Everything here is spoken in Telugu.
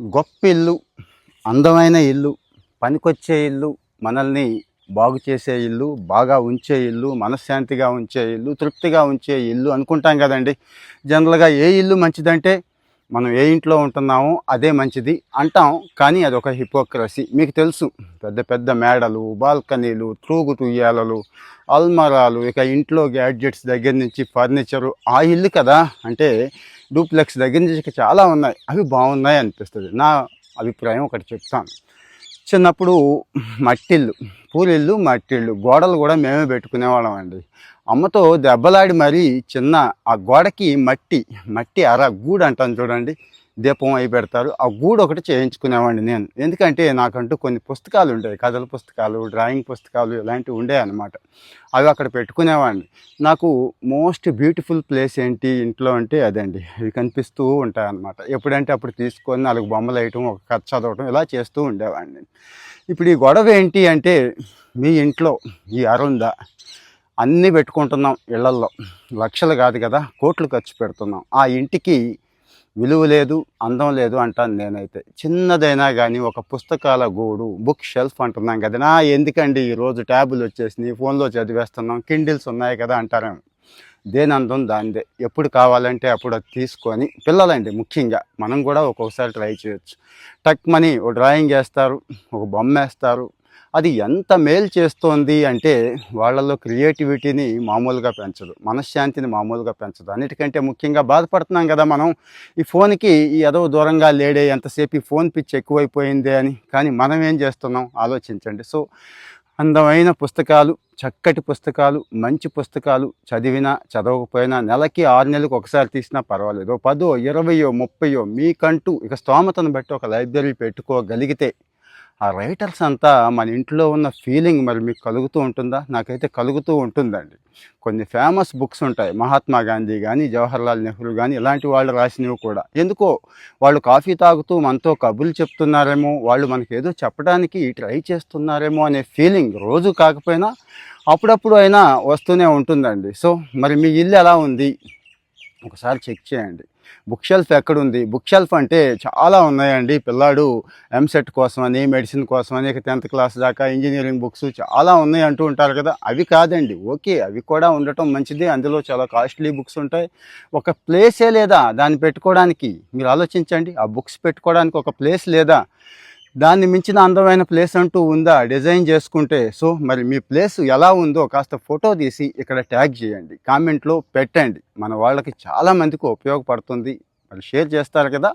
గొప్ప ఇల్లు అందమైన ఇల్లు పనికొచ్చే ఇల్లు మనల్ని బాగు చేసే ఇల్లు బాగా ఉంచే ఇల్లు మనశ్శాంతిగా ఉంచే ఇల్లు తృప్తిగా ఉంచే ఇల్లు అనుకుంటాం కదండి. జనరల్గా ఏ ఇల్లు మంచిదంటే మనం ఏ ఇంట్లో ఉంటున్నామో అదే మంచిది అంటాం కానీ అది ఒక హిపోక్రసీ మీకు తెలుసు పెద్ద పెద్ద మేడలు బాల్కనీలు త్రూగు తుయ్యాలలు అల్మరాలు ఇక ఇంట్లో గ్యాడ్జెట్స్ దగ్గర నుంచి ఫర్నిచరు ఆ ఇల్లు కదా. అంటే డూప్లెక్స్ దగ్గర నుంచి చాలా ఉన్నాయి. అవి బాగున్నాయి అనిపిస్తుంది. నా అభిప్రాయం ఒకటి చెప్తాను. చిన్నప్పుడు మట్టిల్లు పూరిల్లు మట్టిళ్ళు గోడలు కూడా మేమే పెట్టుకునేవాళ్ళం అండి. అమ్మతో దెబ్బలాడి మరీ చిన్న ఆ గోడకి మట్టి మట్టి అర గూడు అంటాను చూడండి. దీపం అయి పెడతారు. ఆ గూడు ఒకటి చేయించుకునేవాడిని నేను. ఎందుకంటే నాకంటూ కొన్ని పుస్తకాలు ఉండేవి. కథల పుస్తకాలు డ్రాయింగ్ పుస్తకాలు ఇలాంటివి ఉండేవి అనమాట అవి అక్కడ పెట్టుకునేవాడిని. నాకు మోస్ట్ బ్యూటిఫుల్ ప్లేస్ ఏంటి ఇంట్లో అంటే అదండి. ఇవి కనిపిస్తూ ఉంటాయి అన్నమాట. ఎప్పుడంటే అప్పుడు తీసుకొని నాలుగు బొమ్మలు వేయటం ఒక కథ చదవటం ఇలా చేస్తూ ఉండేవాడిని. ఇప్పుడు ఈ గొడవ ఏంటి అంటే మీ ఇంట్లో ఈ అరుందా అన్నీ పెట్టుకుంటున్నాం ఇళ్ళల్లో. లక్షలు కాదు కదా కోట్లు ఖర్చు పెడుతున్నాం. ఆ ఇంటికి విలువ లేదు అందం లేదు అంటాను నేనైతే. చిన్నదైనా కానీ ఒక పుస్తకాల గూడు బుక్ షెల్ఫ్ అంటున్నాం కదా. నా ఎందుకండి ఈరోజు ట్యాబులు వచ్చేసినాయి ఫోన్లో చదివేస్తున్నాం కిండిల్స్ ఉన్నాయి కదా అంటారేమో దేని అందం దానిదే. ఎప్పుడు కావాలంటే అప్పుడు అది తీసుకొని పిల్లలండి ముఖ్యంగా మనం కూడా ఒక్కొక్కసారి ట్రై చేయొచ్చు. టక్ మనీ ఒక డ్రాయింగ్ వేస్తారు ఒక బొమ్మ వేస్తారు అది ఎంత మేలు చేస్తోంది అంటే వాళ్ళలో క్రియేటివిటీని మామూలుగా పెంచదు మనశ్శాంతిని మామూలుగా పెంచదు. అన్నిటికంటే ముఖ్యంగా బాధపడుతున్నాం కదా మనం ఈ ఫోన్కి ఈ ఏదో దూరంగా లేడే ఎంతసేపు ఈ ఫోన్ పిచ్చి ఎక్కువైపోయిందే అని. కానీ మనం ఏం చేస్తున్నాం? ఆలోచించండి. సో అందమైన పుస్తకాలు చక్కటి పుస్తకాలు మంచి పుస్తకాలు చదివినా చదవకపోయినా నెలకి ఆరు నెలలకు ఒకసారి తీసినా పర్వాలేదు. పదో ఇరవయో ముప్పయో మీకంటూ ఇక స్తోమతను బట్టి ఒక లైబ్రరీ పెట్టుకోగలిగితే ఆ రైటర్స్ అంతా మన ఇంట్లో ఉన్న ఫీలింగ్ మరి మీకు కలుగుతూ ఉంటుందా? నాకైతే కలుగుతూ ఉంటుందండి. కొన్ని ఫేమస్ బుక్స్ ఉంటాయి. మహాత్మా గాంధీ కానీ జవహర్లాల్ నెహ్రూ కానీ ఇలాంటి వాళ్ళు రాసినవి కూడా. ఎందుకో వాళ్ళు కాఫీ తాగుతూ మనతో కబుర్లు చెప్తున్నారేమో వాళ్ళు మనకి ఏదో చెప్పడానికి ట్రై చేస్తున్నారేమో అనే ఫీలింగ్ రోజు కాకపోయినా అప్పుడప్పుడు అయినా వస్తూనే ఉంటుందండి. సో మరి మీ ఇల్లు ఎలా ఉంది? ఒకసారి చెక్ చేయండి. బుక్ షెల్ఫ్ ఎక్కడుంది? బుక్ షెల్ఫ్ అంటే చాలా ఉన్నాయండి. పిల్లాడు ఎంసెట్ కోసమని మెడిసిన్ కోసమని ఇక టెన్త్ క్లాస్ దాకా ఇంజనీరింగ్ బుక్స్ చాలా ఉన్నాయి అంటూ ఉంటారు కదా. అవి కాదండి. ఓకే అవి కూడా ఉండటం మంచిది. అందులో చాలా కాస్ట్లీ బుక్స్ ఉంటాయి. ఒక ప్లేసే లేదా దాన్ని పెట్టుకోవడానికి? మీరు ఆలోచించండి. ఆ బుక్స్ పెట్టుకోవడానికి ఒక ప్లేస్ లేదా? దాన్ని మించిన అందమైన ప్లేస్ అంటూ ఉందా? డిజైన్ చేసుకుంటే సో మరి మీ ప్లేస్ ఎలా ఉందో కాస్త ఫోటో తీసి ఇక్కడ ట్యాగ్ చేయండి. కామెంట్లో పెట్టండి. మన వాళ్ళకి చాలామందికి ఉపయోగపడుతుంది. మరి షేర్ చేస్తారు కదా?